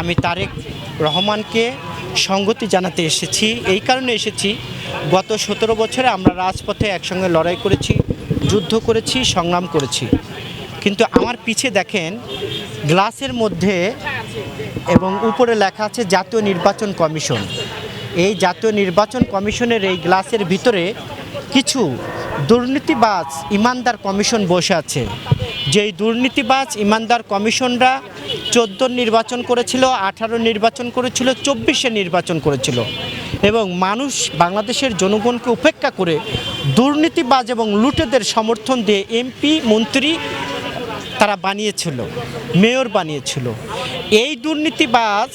আমি তারেক রহমানকে সঙ্গতি জানাতে এসেছি। এই কারণে এসেছি। গত সতেরো বছরে আমরা রাজপথে একসঙ্গে লড়াই করেছি, যুদ্ধ করেছি, সংগ্রাম করেছি। কিন্তু আমার পিছে দেখেন, গ্লাসের মধ্যে এবং উপরে লেখা আছে জাতীয় নির্বাচন কমিশন। এই জাতীয় নির্বাচন কমিশনের এই গ্লাসের ভিতরে কিছু দুর্নীতিবাজ ইমানদার কমিশন বসে আছে। যেই দুর্নীতিবাজ ইমানদার কমিশনরা চোদ্দ নির্বাচন করেছিল, আঠারো নির্বাচন করেছিল, চব্বিশে নির্বাচন করেছিল এবং মানুষ বাংলাদেশের জনগণকে উপেক্ষা করে দুর্নীতিবাজ এবং লুটেদের সমর্থন দিয়ে এমপি, মন্ত্রী তারা বানিয়েছিল, মেয়র বানিয়েছিল। এই দুর্নীতিবাজ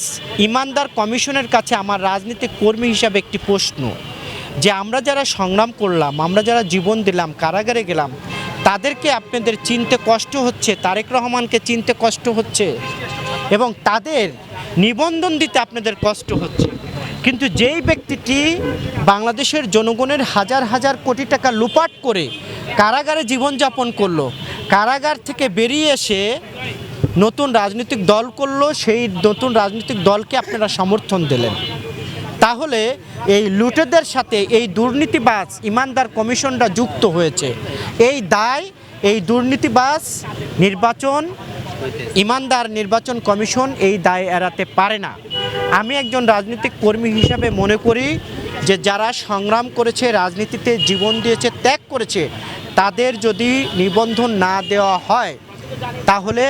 ইমানদার কমিশনের কাছে আমার রাজনীতিক কর্মী হিসাবে একটি প্রশ্ন, যে আমরা যারা সংগ্রাম করলাম, আমরা যারা জীবন দিলাম, কারাগারে গেলাম তাদেরকে আপনাদের চিনতে কষ্ট হচ্ছে, তারেক রহমানকে চিনতে কষ্ট হচ্ছে এবং তাদের নিবন্ধন দিতে আপনাদের কষ্ট হচ্ছে। কিন্তু যেই ব্যক্তিটি বাংলাদেশের জনগণের হাজার হাজার কোটি টাকা লুপাট করে কারাগারে জীবনযাপন করল, কারাগার থেকে বেরিয়ে এসে নতুন রাজনৈতিক দল করল, সেই নতুন রাজনৈতিক দলকে আপনারা সমর্থন দিলেন। তাহলে এই লুটেদের সাথে এই দুর্নীতিবাজ ইমানদার কমিশনটা যুক্ত হয়েছে। এই দায়, এই দুর্নীতিবাজ নির্বাচন, ইমানদার নির্বাচন কমিশন এই দায় এড়াতে পারে না। আমি একজন রাজনৈতিক কর্মী হিসাবে মনে করি যে যারা সংগ্রাম করেছে, রাজনীতিতে জীবন দিয়েছে, ত্যাগ করেছে, তাদের যদি নিবন্ধন না দেওয়া হয়, তাহলে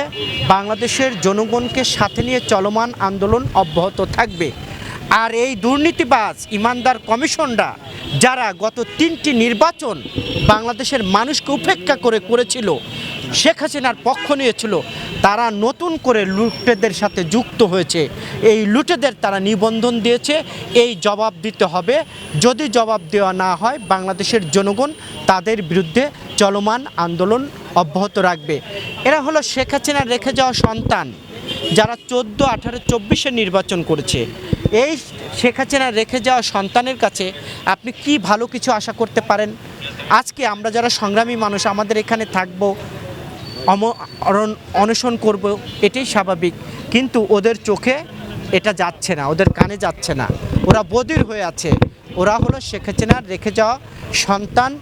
বাংলাদেশের জনগণকে সাথে নিয়ে চলমান আন্দোলন অব্যাহত থাকবে। আর এই দুর্নীতিবাজ ইমানদার কমিশনরা যারা গত তিনটি নির্বাচন বাংলাদেশের মানুষকে উপেক্ষা করে করেছিল, শেখ হাসিনার পক্ষ নিয়েছিল, তারা নতুন করে লুটেদের সাথে যুক্ত হয়েছে। এই লুটেদের তারা নিবন্ধন দিয়েছে, এই জবাব দিতে হবে। যদি জবাব দেওয়া না হয়, বাংলাদেশের জনগণ তাদের বিরুদ্ধে চলমান আন্দোলন অব্যাহত রাখবে। এরা হলো শেখ হাসিনার রেখে যাওয়া সন্তান। যারা চোদ্দ, আঠারো, চব্বিশে নির্বাচন করেছে। এই শেখ হাসিনা রেখে যাওয়া সন্তানের কাছে আপনি কি ভালো কিছু আশা করতে পারেন? আজকে আমরা যারা সংগ্রামী মানুষ, আমাদের এখানে থাকব, অম- অনশন করব, এটাই স্বাভাবিক। কিন্তু ওদের চোখে এটা যাচ্ছে না, ওদের কানে যাচ্ছে না। ওরা বদির হয়ে আছে। ওরা হলো শেখ হাসিনার রেখে যাওয়া সন্তান,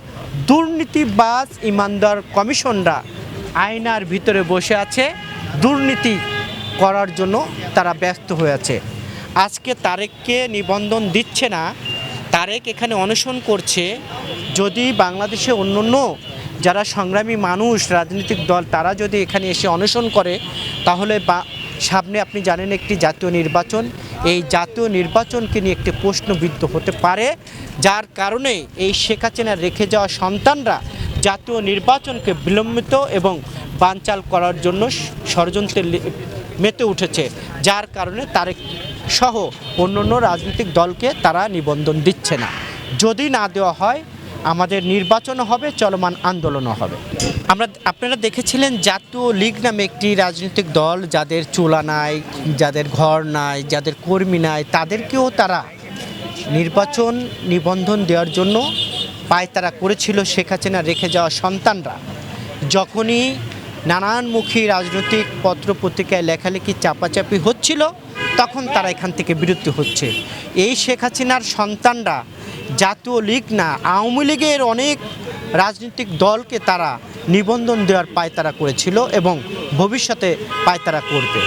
দুর্নীতিবাজ ইমানদার কমিশনরা। আয়নার ভিতরে বসে আছে দুর্নীতি করার জন্য তারা ব্যস্ত হয়ে আছে। আজকে তারেককে নিবন্ধন দিচ্ছে না। তারেক এখানে অনশন করছে। যদি বাংলাদেশে অন্য অন্য যারা সংগ্রামী মানুষ, রাজনৈতিক দল, তারা যদি এখানে এসে অনশন করে, তাহলে বা সামনে আপনি জানেন একটি জাতীয় নির্বাচন। এই জাতীয় নির্বাচনকে নিয়ে একটি প্রশ্নবিদ্ধ হতে পারে, যার কারণে এই শেখ হাসিনা রেখে যাওয়া সন্তানরা জাতীয় নির্বাচনকে বিলম্বিত এবং বানচাল করার জন্য ষড়যন্ত্রে লি- মেতে উঠেছে, যার কারণে তারেক সহ অন্য অন্য রাজনৈতিক দলকে তারা নিবন্ধন দিচ্ছে না। যদি না দেওয়া হয়, আমাদের নির্বাচনও হবে, চলমান আন্দোলনও হবে। আমরা, আপনারা দেখেছিলেন জাতীয় লীগ নামে একটি রাজনৈতিক দল, যাদের চুলা নাই, যাদের ঘর নাই, যাদের কর্মী নাই, তাদেরকেও তারা নির্বাচন নিবন্ধন দেওয়ার জন্য পায়তারা করেছিল শেখ হাসিনা রেখে যাওয়া সন্তানরা। যখনই নানানমুখী রাজনৈতিক পত্র পত্রিকায় লেখালেখি চাপাচাপি হচ্ছিল, তখন তারা এখান থেকে বিরতি হচ্ছে। এই শেখ হাসিনার সন্তানরা জাতীয় লীগ না, আওয়ামী লীগের অনেক রাজনৈতিক দলকে তারা নিবন্ধন দেওয়ার পায়তারা করেছিল এবং ভবিষ্যতে পায়তারা করবে।